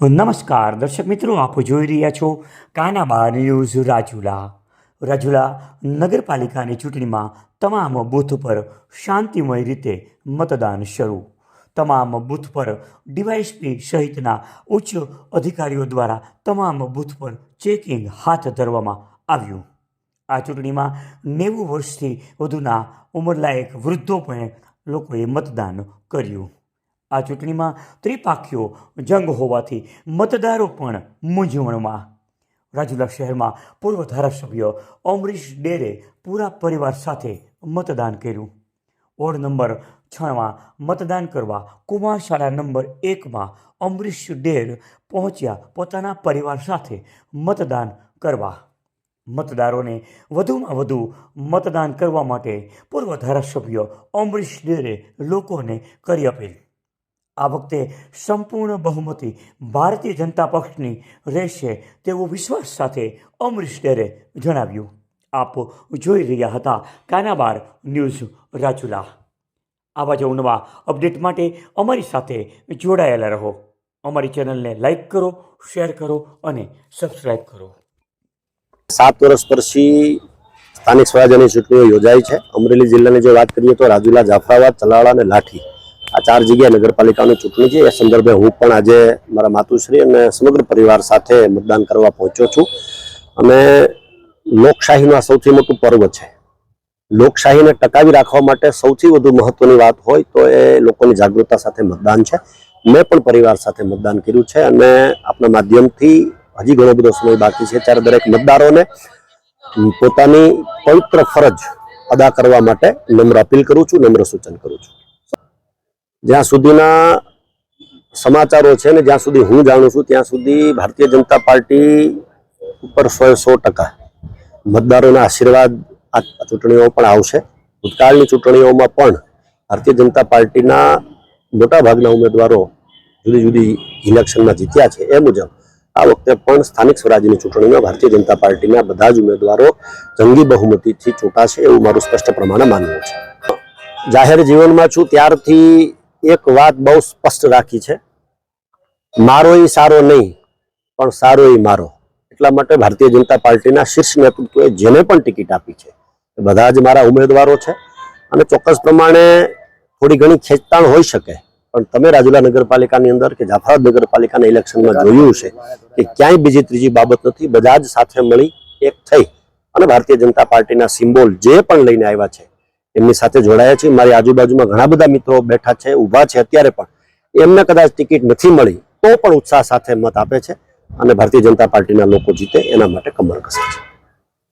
નમસ્કાર, દર્શક મિત્રો, આપ જોઈ રહ્યા છો કાનાબા ન્યૂઝ રાજુલા. રાજુલા નગરપાલિકાની ચૂંટણીમાં તમામ બૂથ પર શાંતિમય રીતે મતદાન શરૂ. તમામ બૂથ પર ડીવાયએસપી સહિતના ઉચ્ચ અધિકારીઓ દ્વારા તમામ બૂથ પર ચેકિંગ હાથ ધરવામાં આવ્યું. આ ચૂંટણીમાં નેવું વર્ષથી વધુના ઉંમરલાયક વૃદ્ધો પણ લોકોએ મતદાન કર્યું. આ ચૂંટણીમાં ત્રિપાખીઓ જંગ હોવાથી મતદારો પણ મૂંઝવણમાં. રાજુલા શહેરમાં પૂર્વ ધારાસભ્ય અમરીશ ડેરે પૂરા પરિવાર સાથે મતદાન કર્યું. વોર્ડ નંબર છમાં મતદાન કરવા કુમાર શાળા નંબર એકમાં અમરીશ ડેર પહોંચ્યા પોતાના પરિવાર સાથે મતદાન કરવા. મતદારોને વધુમાં વધુ મતદાન કરવા માટે પૂર્વ ધારાસભ્ય અમરીશ ડેરે લોકોને કરી અપીલ. આ વખતે સંપૂર્ણ બહુમતી ભારતીય જનતા પક્ષની રહેશે તેવો વિશ્વાસ સાથે અમરીશ ડેરે જણાવ્યું. આપ જોઈ રહ્યા હતા કાનાબાર ન્યૂઝ રાજુલા. આવા જ નવા અપડેટ માટે અમારી સાથે જોડાયેલા રહો. અમારી ચેનલને લાઈક કરો, શેર કરો અને સબસ્ક્રાઈબ કરો. સાત વર્ષ પછી સ્થાનિક સ્વરાજ્યની ચૂંટણીઓ યોજાઈ છે. અમરેલી જિલ્લાની જો વાત કરીએ તો રાજુલા, જાફરાબાદ, તલાળા અને લાઠી. આ ચાર જગ્યાએ નગરપાલિકાની ચૂંટણી છે. એ સંદર્ભે હું પણ આજે મારા માતુશ્રી અને સમગ્ર પરિવાર સાથે મતદાન કરવા પહોંચ્યો છું. અને લોકશાહીનું આ સૌથી મોટું પર્વ છે. લોકશાહીને ટકાવી રાખવા માટે સૌથી વધુ મહત્વની વાત હોય તો એ લોકોની જાગૃતતા સાથે મતદાન છે. મેં પણ પરિવાર સાથે મતદાન કર્યું છે અને આપણા માધ્યમથી હજી ઘણો બધો સમય બાકી છે. ત્યારે દરેક મતદારોને પોતાની પવિત્ર ફરજ અદા કરવા માટે નમ્ર અપીલ કરું છું, નમ્ર સૂચન કરું છું. જ્યાં સુધીના સમાચારો છે ને, જ્યાં સુધી હું જાણું છું, ત્યાં સુધી ભારતીય જનતા પાર્ટી ઉપર સો સો ટકા મતદારોના આશીર્વાદ આ ચૂંટણીઓ પણ આવશે. ભૂતકાળની ચૂંટણીઓમાં પણ ભારતીય જનતા પાર્ટીના મોટાભાગના ઉમેદવારો જુદી જુદી ઇલેક્શનમાં જીત્યા છે. એ મુજબ આ વખતે પણ સ્થાનિક સ્વરાજ્યની ચૂંટણીમાં ભારતીય જનતા પાર્ટીના બધા જ ઉમેદવારો જંગી બહુમતીથી ચૂંટાશે એવું મારું સ્પષ્ટ પ્રમાણે માનવું છે. જાહેર જીવનમાં છું, ત્યારથી એક વાત બહુ સ્પષ્ટ રાખી છે. મારો એ સારો નહીં, પણ સારો એ મારો. એટલા માટે ભારતીય જનતા પાર્ટીના શીર્ષ નેતૃત્વએ જેને પણ ટિકિટ આપી છે બધા જ મારા ઉમેદવારો છે. અને ચોક્કસ પ્રમાણે થોડી ઘણી ખેંચતાણ હોઈ શકે, પણ તમે રાજુલા નગરપાલિકાની અંદર કે જાફરાબાદ નગરપાલિકાના ઇલેક્શનમાં જોયું છે કે ક્યાંય બીજી ત્રીજી બાબત નથી, બધા જ સાથે મળી એક થઈ. અને ભારતીય જનતા પાર્ટીના સિમ્બોલ જે પણ લઈને આવ્યા છે એમની સાથે જોડાયા છે મારી આજુબાજુમાં ઘણા બધા મિત્રો બેઠા છે, ઊભા છે અત્યારે પણ. એમને કદાચ ટિકિટ નથી મળી, તો પણ ઉત્સાહ સાથે મત આપે છે અને ભારતીય જનતા પાર્ટીના લોકો જીતે, એના માટે કમર કસે છે.